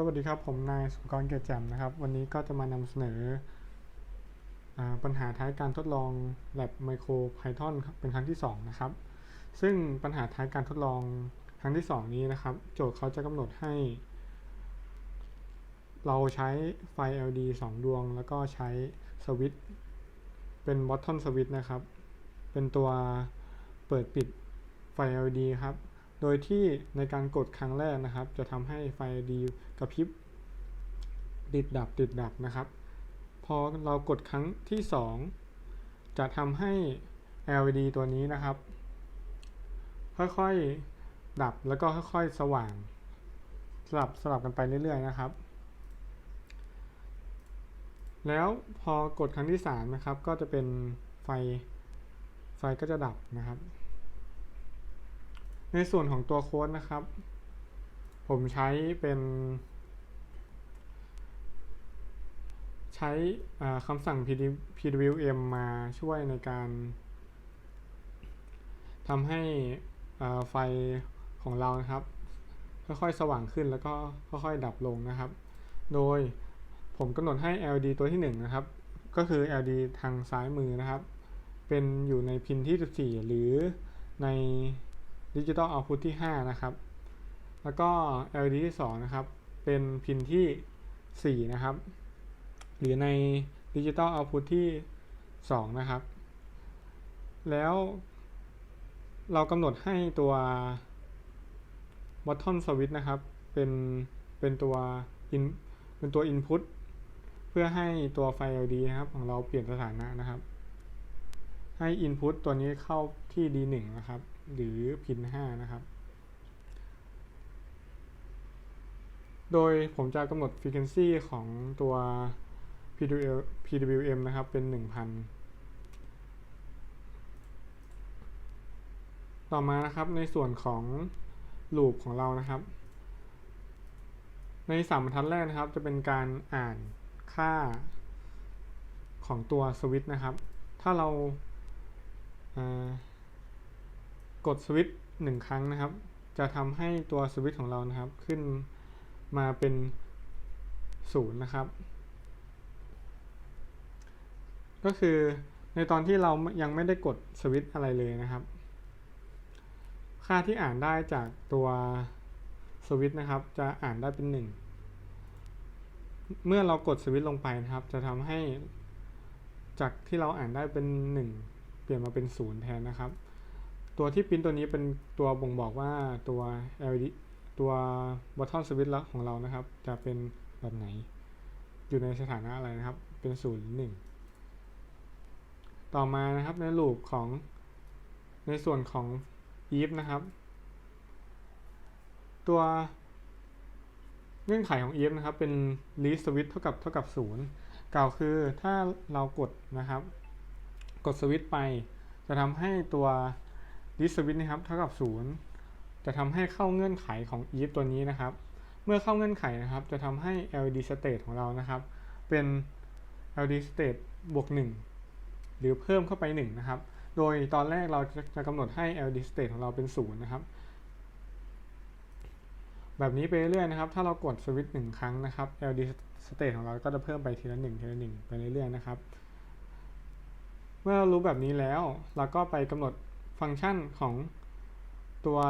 สวัสดีครับ ผมนายสุกรเกียรติแจ่มนะครับ วันนี้ก็จะมานำเสนออปัญหาท้ายการทดลอง Lab Micro Python เป็นครั้งที่ 2 นะครับ ซึ่งปัญหาท้ายการทดลองครั้งที่ 2 นี้นะครับ โจทย์เขาจะกำหนดให้ เราใช้ไฟ LED 2 ดวง แล้วก็ใช้สวิตเป็น button switch นะครับ เป็นตัวเปิดปิดไฟ LED ครับ โดยที่ในการกดครั้งแรกนะครับ จะทำให้ไฟ LED กระพริบติดดับติดดับนะครับ พอเรากดครั้งที่ 2 จะทำให้ LED ตัวนี้นะครับ ค่อยๆดับแล้วก็ค่อยๆสว่าง สลับสลับกันไปเรื่อยๆนะครับ แล้วพอกดครั้งที่3นะครับ ก็จะเป็นไฟไฟก็จะดับนะครับ ในส่วนของตัวโค้ดนะครับ ผมใช้เป็น ใช้คำสั่ง pwm มาช่วยในการทำให้ไฟของเรานะครับ ค่อยๆ สว่างขึ้นแล้วก็ค่อยๆ ดับลงนะครับ โดยผมกำหนดให้ LED ตัวที่ 1 นะครับ ก็คือ LED ทางซ้ายมือนะครับ เป็นอยู่ในพินที่ 14 หรือใน ดิจิตอลเอาพุตที่ 5 นะครับ แล้วก็ LED ที่ 2 นะครับ เป็นพินที่ 4 นะครับ หรือในดิจิตอลเอาพุตที่ 2 นะครับ แล้วเรากำหนดให้ตัว button switch นะครับ เป็น เป็นตัว in เป็นตัว input เพื่อให้ตัวไฟ LED นะครับ ของเราเปลี่ยนสถานะนะครับ ให้ input ตัวนี้เข้าที่ D1 นะครับ หรือพิน5นะครับ โดยผมจะกำหนด frequency ของตัว PWM นะครับ เป็น 1,000 ต่อมานะครับในส่วนของลูปของเรานะครับ ในสามบรรทัดแรกนะครับ จะเป็นการอ่านค่าของตัวสวิตช์นะครับ ถ้าเรา กดสวิตช์หนึ่งครั้งนะครับ จะทำให้ตัวสวิตช์ของเรานะครับขึ้นมาเป็นศูนย์นะครับ ก็คือในตอนที่เรายังไม่ได้กดสวิตช์อะไรเลยนะครับ ค่าที่อ่านได้จากตัวสวิตช์นะครับ จะอ่านได้เป็น 1 เมื่อเรากดสวิตช์ลงไปนะครับ จะทำให้จากที่เราอ่านได้เป็น 1 เปลี่ยนมาเป็น 0 แทนนะครับ ตัวที่พิมพ์ตัวนี้เป็นตัวบ่งบอกว่าตัว LED ตัว button switch ของเรานะครับ จะเป็นแบบไหน อยู่ในสถานะอะไรนะครับ เป็น0หรือ1ต่อมานะครับในลูปของในส่วนของ if นะครับ ตัวเงื่อนไขของ if นะครับ เป็น least switch เท่ากับเท่ากับ 0 กล่าวคือถ้าเรากดนะครับ กดสวิตช์ไปจะทำให้ตัว least switch นะครับเท่ากับ 0 จะทำให้เข้าเงื่อนไขของ if ตัวนี้นะครับ เมื่อเข้าเงื่อนไขนะครับ จะทำให้ LED state ของเรานะครับ เป็น LED state บวก 1 หรือเพิ่มเข้าไป 1 นะครับ โดยตอนแรกเราจะกำหนดให้ LED state ของเราเป็น 0 นะครับ แบบนี้ไปเรื่อยๆนะครับ ถ้าเรากดสวิตช์หนึ่งครั้งนะครับ LED state ของเราก็จะเพิ่มไปทีละหนึ่งทีละหนึ่งไปเรื่อยๆนะครับ เมื่อเรารู้แบบนี้แล้วเราก็ไปกำหนด ฟังก์ชันของตัว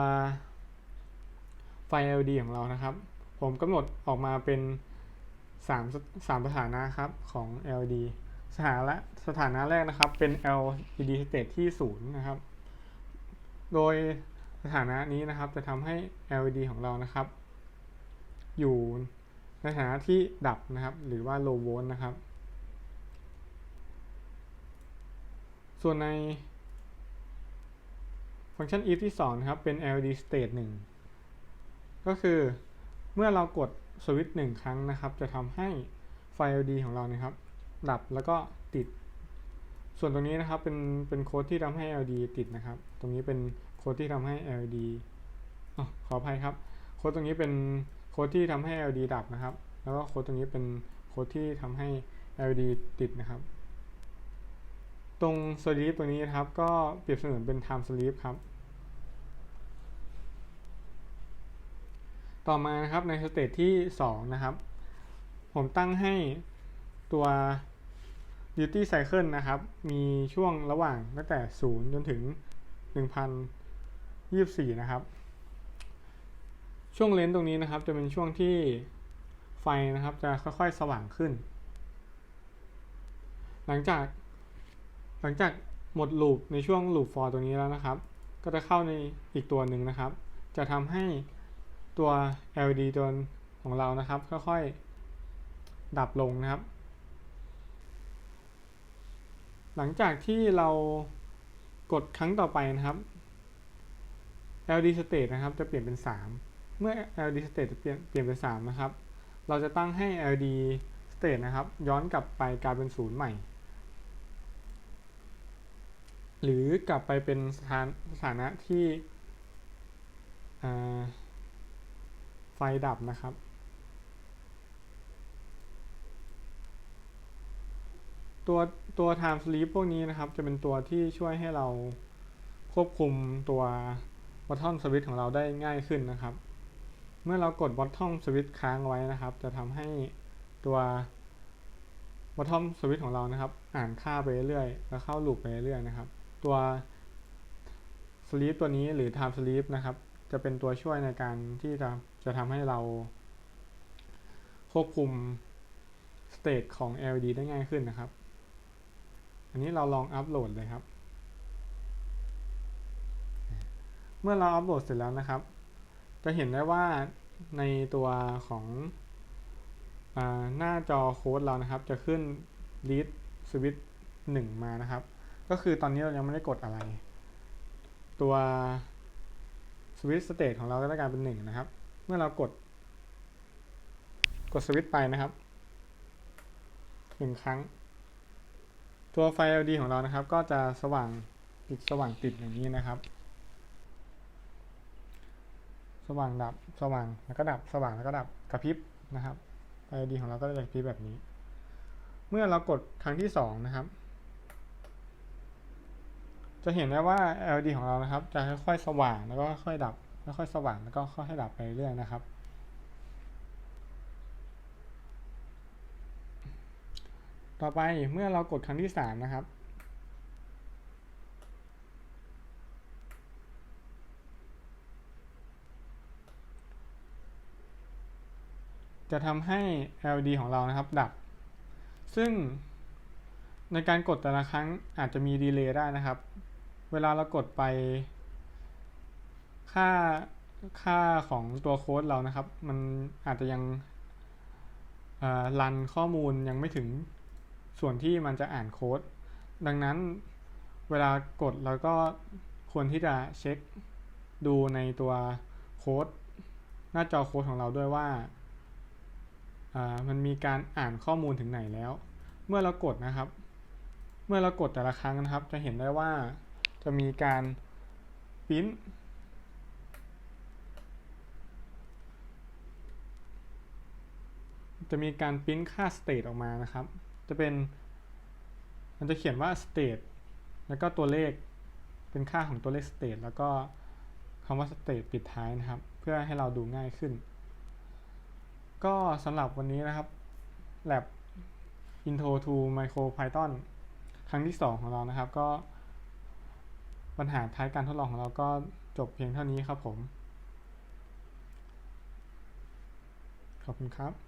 ไฟ LED ของเรานะครับ ผมกำหนดออกมาเป็น3 3สถานะครับของ LED สถานะสถานะแรกนะครับเป็น LED state ที่ 0 นะครับ โดยสถานะนี้นะครับจะทำให้ LED ของเรานะครับ อยู่ในสถานะที่ดับนะครับ หรือว่า low volt นะครับ ส่วนใน ฟังก์ชัน if ที่2นะครับ เป็น LED state 1 ก็คือเมื่อเรากดสวิตช์หนึ่งครั้งนะครับ จะทำให้ไฟ LED ของเรานะครับ ดับแล้วก็ติด ส่วนตรงนี้นะครับ เป็น เป็นโค้ดที่ทำให้ LED ติดนะครับ ตรงนี้เป็นโค้ดที่ทำให้ LED อขออภัยครับ โค้ดตรงนี้เป็นโค้ดที่ทำให้ LED ดับนะครับ แล้วก็โค้ดตรงนี้เป็นโค้ดที่ทำให้ LED ติดนะครับ ตรง sleep ตัวนี้นะครับ ก็เปรียบเสมือนเป็น time sleep ครับ ต่อมานะครับในสเตจที่ 2 นะครับ ผมตั้งให้ตัว duty cycle นะครับ มีช่วงระหว่างตั้งแต่ 0 จนถึง 1024 นะครับ ช่วงเลนส์ตรงนี้นะครับจะเป็นช่วงที่ไฟนะครับจะค่อยๆสว่างขึ้น หลังจากหลังจากหมดลูปในช่วงลูป for ตรงนี้แล้วนะครับ ก็จะเข้าในอีกตัวหนึ่งนะครับ จะทำให้ ตัว LED ตัวของเรานะครับค่อยๆดับลงนะครับ หลังจากที่เรากดครั้งต่อไปนะครับ LED state นะครับจะเปลี่ยนเป็น 3 เมื่อ LED state จะเปลี่ยนเปลี่ยนเป็น3นะครับ เราจะตั้งให้ LED state นะครับ ย้อนกลับไปกลายเป็นศูนย์ใหม่ หรือกลับไปเป็นสถานสถานะที่อ่า ไฟดับนะครับ ตัวตัว time sleep พวกนี้นะครับ จะเป็นตัวที่ช่วยให้เราควบคุมตัว bottom switch ของเราได้ง่ายขึ้นนะครับ เมื่อเรากด bottom switch ค้างไว้นะครับ จะทำให้ตัว bottom switch ของเรานะครับ อ่านค่าไปเรื่อยแล้วเข้า loop ไปเรื่อยนะครับ ตัว sleep ตัวนี้หรือ time sleep นะครับจะเป็นตัวช่วยในการที่จะ จะทำให้เราควบคุม state ของ LED ได้ง่ายขึ้นนะครับ อันนี้เราลองอัปโหลดเลยครับ เมื่อเราอัปโหลดเสร็จแล้วนะครับ จะเห็นได้ว่าในตัวของอหน้าจอโค้ดเรานะครับ จะขึ้น read switch 1 มานะครับ ก็คือตอนนี้เรายังไม่ได้กดอะไร ตัว switch state ของเราก็ได้กลายเป็น 1 นะครับ เมื่อเรากด กดสวิตช์ไปนะครับหนึ่งครั้ง ตัวไฟ LED ของเรานะครับ ก็จะสว่างติดสว่างติดอย่างนี้นะครับ สว่างดับสว่างแล้วก็ดับสว่างแล้วก็ดับกระพริบนะครับไฟ LED ของเราก็จะกระพริบแบบนี้ เมื่อเรากดครั้งที่สองนะครับจะเห็นได้ว่า LED ของเรานะครับ จะค่อยๆ สว่างแล้วก็ค่อยๆดับ ค่อยสว่างแล้วก็ค่อยๆดับไปเรื่อยนะครับ ต่อไปเมื่อเรากดครั้งที่สามนะครับจะทำให้ LED ของเรานะครับดับ ซึ่งในการกดแต่ละครั้งอาจจะมีดีเลย์ได้นะครับ เวลาเรากดไป ค่าค่าของตัวโค้ดเรานะครับ มันอาจจะยังรันข้อมูลยังไม่ถึงส่วนที่มันจะอ่านโค้ด ดังนั้นเวลากดเราก็ควรที่จะเช็คดูในตัวโค้ดหน้าจอโค้ดของเราด้วยว่ามันมีการอ่านข้อมูลถึงไหนแล้ว เมื่อเรากดนะครับ เมื่อเรากดแต่ละครั้งนะครับ จะเห็นได้ว่าจะมีการปริ้น จะมีการปริ้นค่า state ออกมานะครับ จะเป็น มันจะเขียนว่า state แล้วก็ตัวเลขเป็นค่าของตัวเลข state แล้วก็คำว่า state ปิดท้ายนะครับ เพื่อให้เราดูง่ายขึ้น ก็สำหรับวันนี้นะครับ lab intro to micro python ครั้งที่ 2 ของเรานะครับ ก็ปัญหาท้ายการทดลองของเราก็จบเพียงเท่านี้ครับผม ขอบคุณครับ